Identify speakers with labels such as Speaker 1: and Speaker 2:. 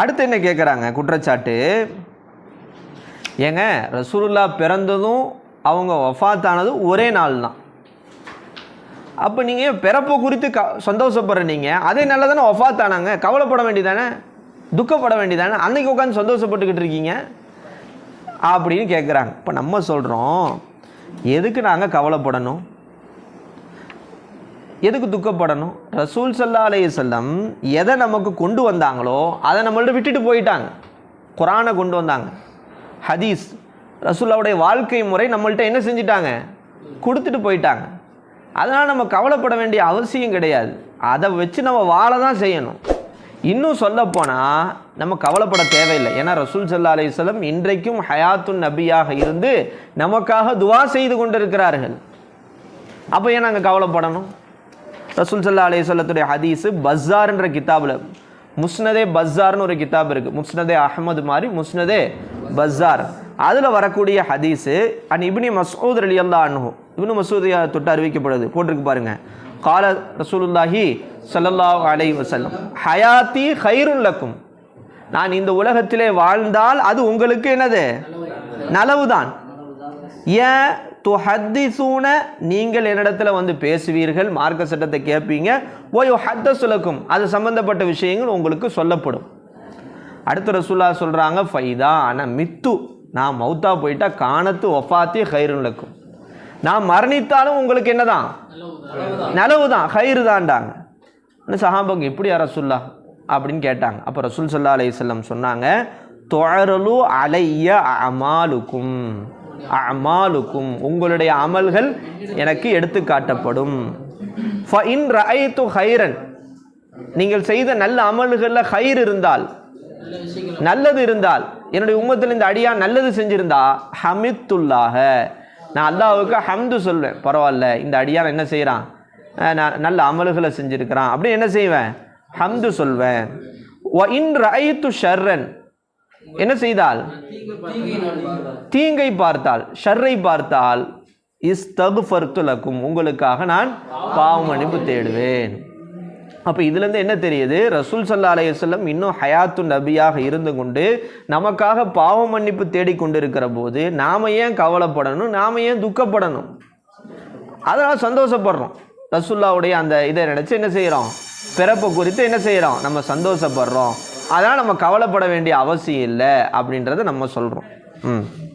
Speaker 1: அடுத்து என்ன கேட்குறாங்க குற்றச்சாட்டு. ஏங்க ரசூலுல்லா பிறந்ததும் அவங்க வஃபாத்தானதும் ஒரே நாள் தான் அப்போ நீங்கள் பிறப்பு குறித்து க சந்தோஷப்படுற நீங்கள் அதே நல்லா தானே ஒஃபாத்தானாங்க கவலைப்பட வேண்டியதானே? துக்கப்பட வேண்டியதானே? அன்றைக்கி உட்காந்து சந்தோஷப்பட்டுக்கிட்டு இருக்கீங்க? அப்படின்னு கேட்குறாங்க இப்போ நம்ம சொல்கிறோம் எதுக்கு நாங்கள் கவலைப்படணும்? எதுக்கு துக்கப்படணும்? ரசூல் சல்லா அலைய செல்லம் எதை நமக்கு கொண்டு வந்தாங்களோ அதை நம்மள்ட்ட விட்டுட்டு போயிட்டாங்க. குரானை கொண்டு வந்தாங்க. ஹதீஸ் ரசூல்லாவுடைய வாழ்க்கை முறை நம்மள்ட்ட என்ன செஞ்சிட்டாங்க? கொடுத்துட்டு போயிட்டாங்க. அதனால் நம்ம கவலைப்பட வேண்டிய அவசியம் கிடையாது. அதை வச்சு நம்ம வாழ தான் செய்யணும். இன்னும் சொல்லப்போனால் நம்ம கவலைப்பட தேவையில்லை. ஏன்னா ரசூல் சல்லா அலையம் இன்றைக்கும் ஹயாத்துன் நபியாக இருந்து நமக்காக துவா செய்து கொண்டிருக்கிறார்கள். அப்போ ஏன் நாங்கள் கவலைப்படணும்? ரசூல் சல்லா அலைஹிஸ்ஸலத்துடைய ஹதீஸு பஸ்ஸார்ன்ற கிதாபில் முஸ்னதே பஸ்ஸார்னு ஒரு கிதாப் இருக்குது முஸ்னதே அஹமது மாதிரி முஸ்னதே பஸ்ஸார். அதில் வரக்கூடிய ஹதீஸு அண்ட் இப்னி மசூத் அலி அல்லா அன்ஹு. இப்னு மசூத் தொட்டு அறிவிக்கப்படுது. போட்டிருக்கு பாருங்கள் கால ரசூலுல்லாஹி சல்லல்லாஹ் அலை வசல்லம் ஹயாத்தி ஹைருல்லக்கும் நான் இந்த உலகத்திலே வாழ்ந்தால் அது உங்களுக்கு என்னது? நலவுதான். ஏன்? துஹத்திசூன நீங்கள் என்னிடத்துல வந்து பேசுவீர்கள் மார்க்க சட்டத்தை கேட்பீங்க. ஓயோ ஹத்த சுலக்கும் அது சம்பந்தப்பட்ட விஷயங்கள் உங்களுக்கு சொல்லப்படும். அடுத்த ரசூல்லா சொல்கிறாங்க ஃபைதா ஆனால் மித்து. நான் மௌத்தா போயிட்டா காணத்து ஒஃபாத்தி ஹைருலக்கும் நான் மரணித்தாலும் உங்களுக்கு என்னதான்? நலவு தான் ஹயிறு தான்டாங்க இன்னும் சஹாபங்க எப்படி ரசுல்லா அப்படின்னு கேட்டாங்க. அப்போ ரசூல் சல்லா அலையம் சொன்னாங்க தொழலு அலைய அமாலுக்கும். அமாலுக்கும் உங்களுடைய அமல்கள் எனக்கு எடுத்து காட்டப்படும். இன் ரஐத்து ஹைரன் நீங்கள் செய்த நல்ல அமல்களில் ஹைர் இருந்தால் நல்லது இருந்தால் என்னுடைய உம்மத்தில் இந்த அடியா நல்லது செஞ்சிருந்தா ஹமித்துல்லாக நான் அல்லாவுக்கு ஹம்து சொல்வேன் பரவாயில்ல இந்த அடியான் என்ன செய்கிறான் நான் நல்ல அமல்களை செஞ்சுருக்கிறான். அப்படின்னு என்ன செய்வேன்? ஹம்து சொல்வேன். ஒ இன் ரஐத்து ஷர்ரன் என்ன செய்தால்? தீங்கை பார்த்தால் ஷர்ரை பார்த்தால் இஸ் லக்கும் உங்களுக்காக நான் பாவம் மன்னிப்பு தேடுவேன். அப்போ இதுலேருந்து என்ன தெரியுது? ரசூல் சல்லா செல்லம் இன்னும் ஹயாத்து நபியாக இருந்து கொண்டு நமக்காக பாவ மன்னிப்பு தேடிக்கொண்டிருக்கிற போது நாம் ஏன் கவலைப்படணும்? நாம் ஏன் துக்கப்படணும்? அதனால் சந்தோஷப்படுறோம். ரசுல்லாவுடைய அந்த இதை நினச்சி என்ன செய்கிறோம் பிறப்பை குறித்து என்ன செய்கிறோம் நம்ம சந்தோஷப்படுறோம். அதனால் நம்ம கவலைப்பட வேண்டிய அவசியம் இல்லை அப்படின்றத நம்ம சொல்கிறோம் ம்.